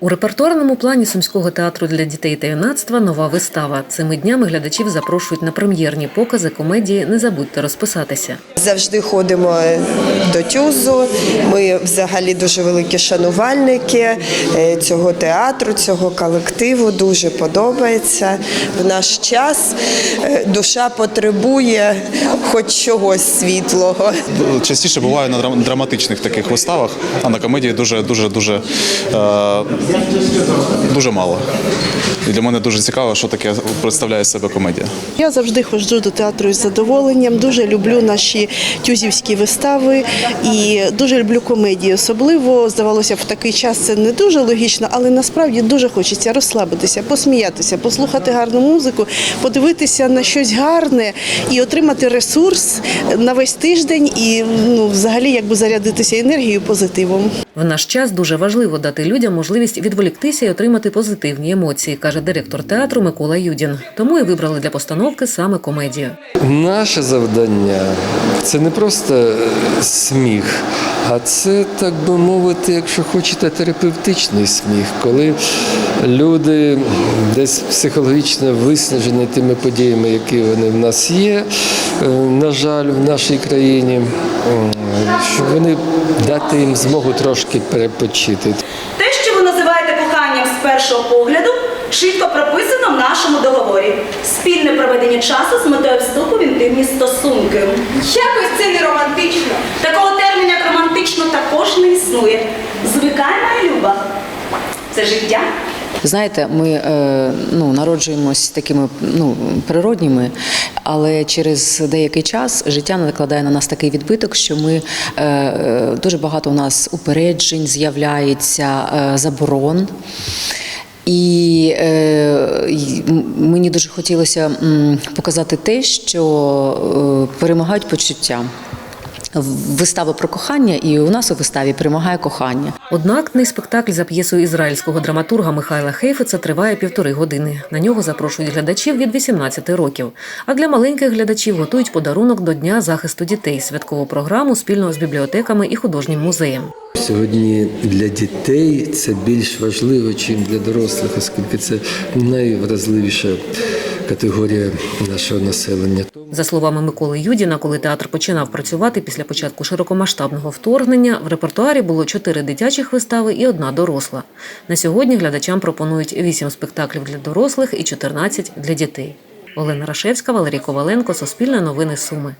У репертуарному плані Сумського театру для дітей та юнацтва нова вистава. Цими днями глядачів запрошують на прем'єрні покази комедії Не забудьте розписатися. Завжди ходимо до тюзу. Ми взагалі дуже великі шанувальники е, цього театру, цього колективу. Дуже подобається. В наш час е, душа потребує хоч чогось світлого. Частіше буває на драм- драматичних таких виставах, а на комедії дуже дуже дуже е, дуже мало. І для мене дуже цікаво, що таке представляє себе комедія. Я завжди ходжу до театру із задоволенням. Дуже люблю наші тюзівські вистави і дуже люблю комедії. Особливо здавалося, в такий час це не дуже логічно, але насправді дуже хочеться розслабитися, посміятися, послухати гарну музику, подивитися на щось гарне і отримати ресурс на весь тиждень і ну, взагалі якби зарядитися енергією, позитивом. В наш час дуже важливо дати людям можливість відволіктися і отримати позитивні емоції, каже директор театру Микола Юдін. Тому і вибрали для постановки саме комедію. Наше завдання це не просто сміх, а це, так би мовити, якщо хочете, терапевтичний сміх, коли люди десь психологічно виснажені тими подіями, які вони в нас є, е, на жаль, в нашій країні, щоб вони дати їм змогу трошки перепочити. Те, що ви називаєте коханням з першого погляду, чітко прописано в нашому договорі. Спільне проведення часу з метою вступу в інтимні стосунки. Якось існує. Звикай, моя люба. Це життя. Знаєте, ми е, ну, народжуємось такими ну, природніми, але через деякий час життя накладає на нас такий відбиток, що ми е, дуже багато у нас упереджень з'являється, е, заборон. І мені дуже хотілося показати те, що перемагають почуття. Вистава про кохання, і у нас у виставі перемагає кохання. Одноактний спектакль за п'єсою ізраїльського драматурга Михайла Хейфеца триває півтори години. На нього запрошують глядачів від 18 років. А для маленьких глядачів готують подарунок до Дня захисту дітей святкову програму спільно з бібліотеками і художнім музеєм. Сьогодні для дітей це більш важливо, ніж для дорослих, оскільки це найвразливіша категорія нашого населення. За словами Миколи Юдіна, коли театр починав працювати після початку широкомасштабного вторгнення, в репертуарі було чотири дитячих вистави і одна доросла. На сьогодні глядачам пропонують вісім спектаклів для дорослих і 14 для дітей. Олена Рашевська, Валерій Коваленко, Суспільне новини Суми.